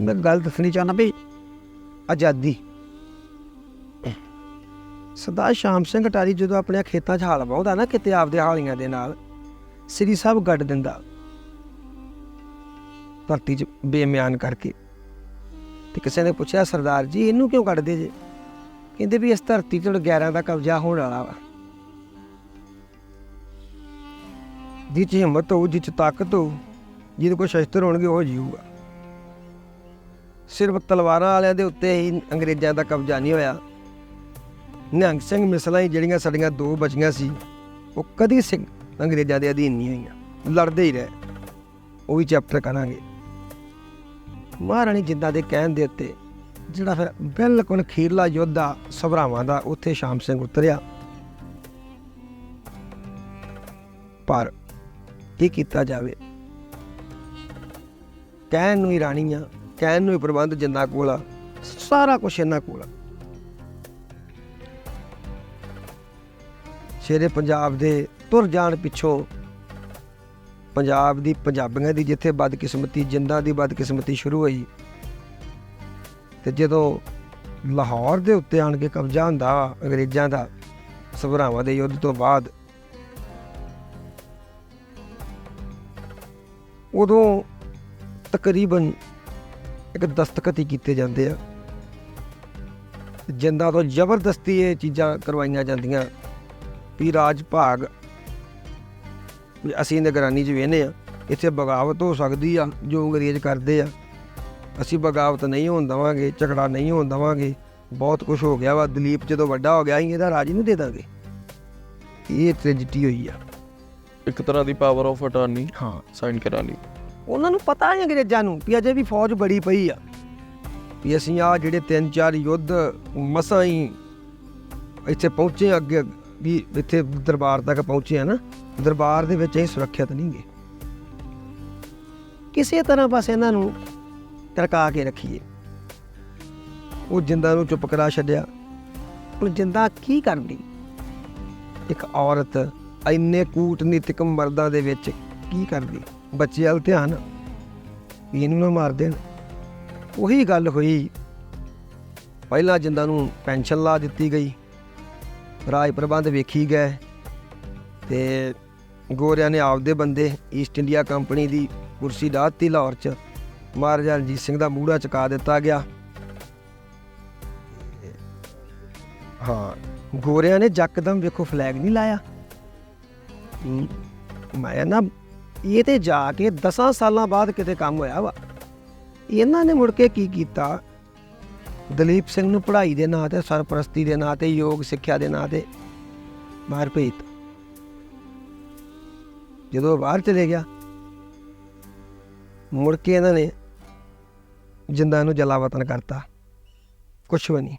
ਮੈਂ ਗੱਲ ਦੱਸਣੀ ਚਾਹਨਾ ਵੀ ਆਜ਼ਾਦੀ। ਸਦਾ ਸ਼ਾਮ ਸਿੰਘ ਅਟਾਰੀ ਜਦੋਂ ਆਪਣੇ ਖੇਤਾਂ 'ਚ ਹਾਲ ਵਾਹੁੰਦਾ ਨਾ ਕਿਤੇ ਆਪਦੇ ਹਾਲੀਆਂ ਦੇ ਨਾਲ, ਸ੍ਰੀ ਸਾਹਿਬ ਗੱਡ ਦਿੰਦਾ। ਧਰਤੀ 'ਚ ਬੇਮਿਆਨ ਕਰਕੇ। ਤੇ ਕਿਸੇ ਨੇ ਪੁੱਛਿਆ, ਸਰਦਾਰ ਜੀ, ਇਹਨੂੰ ਕਿਉਂ ਕੱਢਦੇ ਜੇ? ਕਹਿੰਦੇ ਵੀ ਇਸ ਧਰਤੀ ਤੇ 11 ਦਾ ਕਬਜ਼ਾ ਹੋਣ ਵਾਲਾ ਵਾ। ਜਿਹ 'ਚ ਹਿੰਮਤ ਹੋ ਜਿਹ 'ਚ ਤਾਕਤ ਹੋ ਜਿਹਦੇ ਕੋਲ ਸ਼ਸਤਰ ਹੋਣਗੇ, ਉਹ ਜੀਊਗਾ। ਸਿਰਫ ਤਲਵਾਰਾਂ ਵਾਲਿਆਂ ਦੇ ਉੱਤੇ ਹੀ ਅੰਗਰੇਜ਼ਾਂ ਦਾ ਕਬਜ਼ਾ ਨਹੀਂ ਹੋਇਆ। ਨਿਹੰਗ ਸਿੰਘ ਮਿਸਲਾਂ ਹੀ ਜਿਹੜੀਆਂ ਸਾਡੀਆਂ ਦੋ ਬਚੀਆਂ ਸੀ, ਉਹ ਕਦੀ ਸਿੰਘ ਅੰਗਰੇਜ਼ਾਂ ਦੇ ਅਧੀਨ ਨਹੀਂ ਹੋਈਆਂ। ਲੜਦੇ ਹੀ ਰਹੇ। ਉਹ ਵੀ ਚੈਪਟਰ ਕਰਾਂਗੇ। ਮਹਾਰਾਣੀ ਜਿੰਦਾ ਦੇ ਕਹਿਣ ਦੇ ਉੱਤੇ, ਜਿਹੜਾ ਫਿਰ ਬਿਲਕੁਲ ਖੀਰਲਾ ਯੋਧਾ ਸਭਰਾਵਾਂ ਦਾ ਉੱਥੇ ਸ਼ਾਮ ਸਿੰਘ ਉਤਰਿਆ। ਪਰ ਕੀ ਕੀਤਾ ਜਾਵੇ। ਕਹਿਣ ਨੂੰ ਹੀ ਰਾਣੀਆਂ ਕਹਿਣ ਨੂੰ ਹੀ ਪ੍ਰਬੰਧ ਜਿੰਨਾ ਕੋਲ ਆ, ਸਾਰਾ ਕੁਝ ਇਹਨਾਂ ਕੋਲ ਆ। ਸ਼ੇਰੇ ਪੰਜਾਬ ਦੇ ਤੁਰ ਜਾਣ ਪਿੱਛੋਂ ਪੰਜਾਬ ਦੀ ਪੰਜਾਬੀਆਂ ਦੀ ਜਿੱਥੇ ਬਦਕਿਸਮਤੀ, ਜਿੰਦਾਂ ਦੀ ਬਦਕਿਸਮਤੀ ਸ਼ੁਰੂ ਹੋਈ, ਤੇ ਜਦੋਂ ਲਾਹੌਰ ਦੇ ਉੱਤੇ ਆਣ ਕੇ ਕਬਜ਼ਾ ਹੁੰਦਾ ਅੰਗਰੇਜ਼ਾਂ ਦਾ, ਸਭਰਾਵਾਂ ਦੇ ਯੁੱਧ ਤੋਂ ਬਾਅਦ, ਉਦੋਂ ਤਕਰੀਬਨ ਇੱਕ ਦਸਤਖਤ ਹੀ ਕੀਤੇ ਜਾਂਦੇ ਆ। ਜਿੰਦਾ ਤੋਂ ਜ਼ਬਰਦਸਤੀ ਇਹ ਚੀਜ਼ਾਂ ਕਰਵਾਈਆਂ ਜਾਂਦੀਆਂ ਵੀ ਰਾਜ ਭਾਗ ਅਸੀਂ ਨਿਗਰਾਨੀ 'ਚ ਵੇਨੇ ਆ ਇੱਥੇ ਬਗਾਵਤ ਹੋ ਸਕਦੀ ਆ ਜੋ ਅੰਗਰੇਜ਼ ਕਰਦੇ ਆ। ਅਸੀਂ ਬਗਾਵਤ ਨਹੀਂ ਹੋਣ ਦਵਾਂਗੇ ਝਗੜਾ ਨਹੀਂ ਹੋਣ ਦਵਾਂਗੇ ਬਹੁਤ ਕੁਝ ਹੋ ਗਿਆ ਵਾ ਦਲੀਪ ਜਦੋਂ ਵੱਡਾ ਹੋ ਗਿਆ ਅਸੀਂ ਇਹਦਾ ਰਾਜ ਨਹੀਂ ਦੇ ਦਾਂਗੇ। ਇਹ ਟ੍ਰੈਜਡੀ ਹੋਈ ਆ। ਇੱਕ ਤਰ੍ਹਾਂ ਦੀ ਪਾਵਰ ਆਫ ਅਟਾਰਨੀ ਹਾਂ। ਸਾਈਨ ਕਰਾ ਲਈ। ਉਹਨਾਂ ਨੂੰ ਪਤਾ ਹੈ ਅੰਗਰੇਜ਼ਾਂ ਨੂੰ ਵੀ ਅਜੇ ਵੀ ਫੌਜ ਬੜੀ ਪਈ ਆ। ਵੀ ਅਸੀਂ ਆ ਜਿਹੜੇ ਤਿੰਨ ਚਾਰ ਯੁੱਧ ਮਸਾਂ ਹੀ ਇੱਥੇ ਪਹੁੰਚੇ ਅੱਗੇ ਵੀ ਇੱਥੇ ਦਰਬਾਰ ਤੱਕ ਪਹੁੰਚੇ ਆ ਨਾ, ਦਰਬਾਰ ਦੇ ਵਿੱਚ ਇਹ ਸੁਰੱਖਿਅਤ ਨਹੀਂਗੇ ਕਿਸੇ ਤਰ੍ਹਾਂ ਬਸ ਇਹਨਾਂ ਨੂੰ ਟਰਕਾ ਕੇ ਰੱਖੀਏ। ਉਹ ਜਿੰਦਾ ਨੂੰ ਚੁੱਪ ਕਰਾ ਛੱਡਿਆ। ਉਹ ਜਿੰਦਾ ਕੀ ਕਰਦੀ ਇੱਕ ਔਰਤ ਇੰਨੇ ਕੂਟਨੀਤਿਕ ਮਰਦਾਂ ਦੇ ਵਿੱਚ ਕੀ ਕਰਦੀ ਬੱਚੇ ਵੱਲ ਧਿਆਨ ਵੀ ਇਹਨੂੰ ਨਾ ਮਾਰ ਦੇਣ। ਉਹੀ ਗੱਲ ਹੋਈ। ਪਹਿਲਾਂ ਜਿੰਦਾ ਨੂੰ ਪੈਨਸ਼ਨ ਲਾ ਦਿੱਤੀ ਗਈ। ਰਾਜ ਪ੍ਰਬੰਧ ਵੇਖੀ ਗਏ ਤੇ ਗੋਰਿਆਂ ਨੇ ਆਪਦੇ ਬੰਦੇ ਈਸਟ ਇੰਡੀਆ ਕੰਪਨੀ ਦੀ ਕੁਰਸੀ ਡਾਹਤੀ ਲਾਹੌਰ 'ਚ। ਮਹਾਰਾਜਾ ਰਣਜੀਤ ਸਿੰਘ ਦਾ ਮੂੜਾ ਚੁਕਾ ਦਿੱਤਾ ਗਿਆ। ਹਾਂ, ਗੋਰਿਆਂ ਨੇ ਜੱਕਦਮ ਵੇਖੋ ਫਲੈਗ ਨਹੀਂ ਲਾਇਆ। ਮੈਂ ਨਾ ਇਹ ਤੇ ਜਾ ਕੇ 10 ਸਾਲਾਂ ਬਾਅਦ ਕਿਤੇ ਕੰਮ ਹੋਇਆ ਵਾ। ਇਹਨਾਂ ਨੇ ਮੁੜ ਕੇ ਕੀ ਕੀਤਾ? ਦਲੀਪ ਸਿੰਘ ਨੂੰ ਪੜ੍ਹਾਈ ਦੇ ਨਾਂ ਤੇ, ਸਰਪ੍ਰਸਤੀ ਦੇ ਨਾਂ ਤੇ, ਯੋਗ ਸਿੱਖਿਆ ਦੇ ਨਾਂ ਤੇ ਬਾਹਰ ਭੇਜਤਾ ਜਦੋਂ ਬਾਹਰ ਚਲੇ ਗਿਆ, ਮੁੜ ਕੇ ਇਹਨਾਂ ਨੇ ਜਿੰਦਾ ਨੂੰ ਜਲਾਵਤਨ ਕਰਤਾ। ਕੁਛ ਵੀ ਨਹੀਂ।